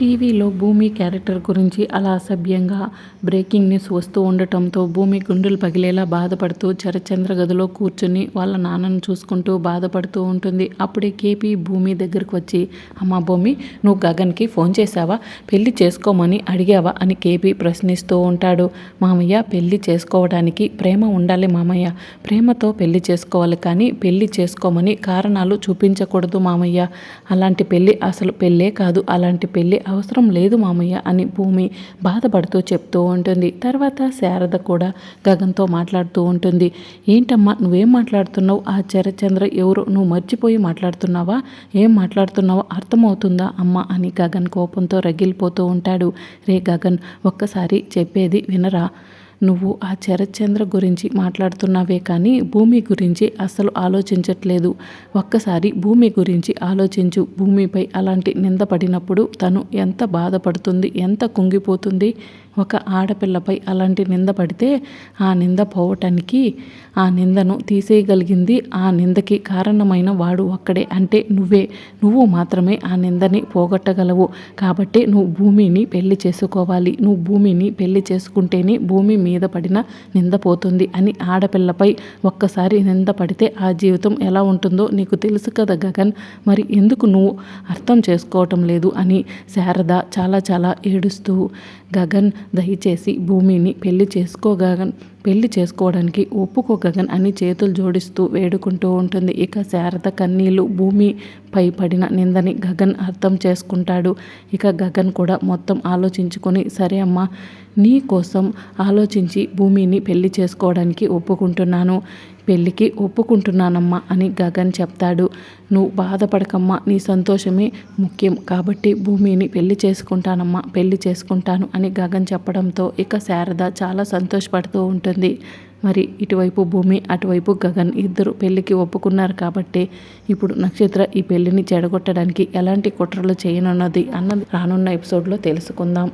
టీవీలో భూమి క్యారెక్టర్ గురించి అలా అసభ్యంగా బ్రేకింగ్ న్యూస్ వస్తూ ఉండటంతో భూమి గుండెలు పగిలేలా బాధపడుతూ చరచంద్ర గదిలో కూర్చుని వాళ్ళ నాన్నను చూసుకుంటూ బాధపడుతూ ఉంటుంది. అప్పుడే కేపీ భూమి దగ్గరకు వచ్చి అమ్మ భూమి నువ్వు గగన్కి ఫోన్ చేశావా? పెళ్ళి చేసుకోమని అడిగావా? అని కేపీ ప్రశ్నిస్తూ ఉంటాడు. మామయ్య పెళ్ళి చేసుకోవడానికి ప్రేమ ఉండాలి మామయ్య. ప్రేమతో పెళ్ళి చేసుకోవాలి కానీ పెళ్ళి చేసుకోమని కారణాలు చూపించకూడదు మామయ్య. అలాంటి పెళ్ళి అసలు పెళ్ళే కాదు. అలాంటి వెళ్ళే అవసరం లేదు మామయ్య అని భూమి బాధపడుతూ చెప్తూ ఉంటుంది. తర్వాత శారద కూడా గగన్తో మాట్లాడుతూ ఉంటుంది. ఏంటమ్మా నువ్వేం మాట్లాడుతున్నావు? ఆ చరచంద్ర ఎవరు? నువ్వు మర్చిపోయి మాట్లాడుతున్నావా? ఏం మాట్లాడుతున్నావో అర్థమవుతుందా అమ్మ అని గగన్ కోపంతో రగిలిపోతూ ఉంటాడు. రే గగన్ ఒక్కసారి చెప్పేది వినరా? నువ్వు ఆ చరచంద్ర గురించి మాట్లాడుతున్నావే కానీ భూమి గురించి అస్సలు ఆలోచించట్లేదు. ఒక్కసారి భూమి గురించి ఆలోచించు. భూమిపై అలాంటి నింద పడినప్పుడు తను ఎంత బాధపడుతుంది? ఎంత కుంగిపోతుంది? ఒక ఆడపిల్లపై అలాంటి నింద పడితే ఆ నింద పోవటానికి ఆ నిందను తీసేయగలిగింది. ఆ నిందకి కారణమైన వాడు ఒక్కడే. అంటే నువ్వే. నువ్వు మాత్రమే ఆ నిందని పోగొట్టగలవు. కాబట్టి నువ్వు భూమిని పెళ్ళి చేసుకోవాలి. నువ్వు భూమిని పెళ్ళి చేసుకుంటేనే భూమి మీద పడిన నింద పోతుంది అని ఆడపిల్లపై ఒక్కసారి నింద పడితే ఆ జీవితం ఎలా ఉంటుందో నీకు తెలుసు కదా గగన్. మరి ఎందుకు నువ్వు అర్థం చేసుకోవటం లేదు అని శారద చాలా చాలా ఏడుస్తూ గగన్ దయచేసి భూమిని పెళ్ళి చేసుకో గగన్ పెళ్ళి చేసుకోవడానికి ఒప్పుకో గగన్ అని చేతులు జోడిస్తూ వేడుకుంటూ ఉంటుంది. ఇక శారద కన్నీళ్ళు భూమిపై పడిన నిందని గగన్ అర్థం చేసుకుంటాడు. ఇక గగన్ కూడా మొత్తం ఆలోచించుకొని సరే అమ్మా నీ కోసం ఆలోచించి భూమిని పెళ్ళి చేసుకోవడానికి ఒప్పుకుంటున్నాను. పెళ్ళికి ఒప్పుకుంటున్నానమ్మా అని గగన్ చెప్తాడు. నువ్వు బాధపడకమ్మా నీ సంతోషమే ముఖ్యం. కాబట్టి భూమిని పెళ్ళి చేసుకుంటానమ్మా పెళ్ళి చేసుకుంటాను అని గగన్ చెప్పడంతో ఇక శారద చాలా సంతోషపడుతూ ఉంటుంది. మరి ఇటువైపు భూమి అటువైపు గగన్ ఇద్దరు పెళ్ళికి ఒప్పుకున్నారు కాబట్టి ఇప్పుడు నక్షత్ర ఈ పెళ్ళిని చెడగొట్టడానికి ఎలాంటి కుట్రలు చేయనున్నది అన్నది రానున్న ఎపిసోడ్లో తెలుసుకుందాం.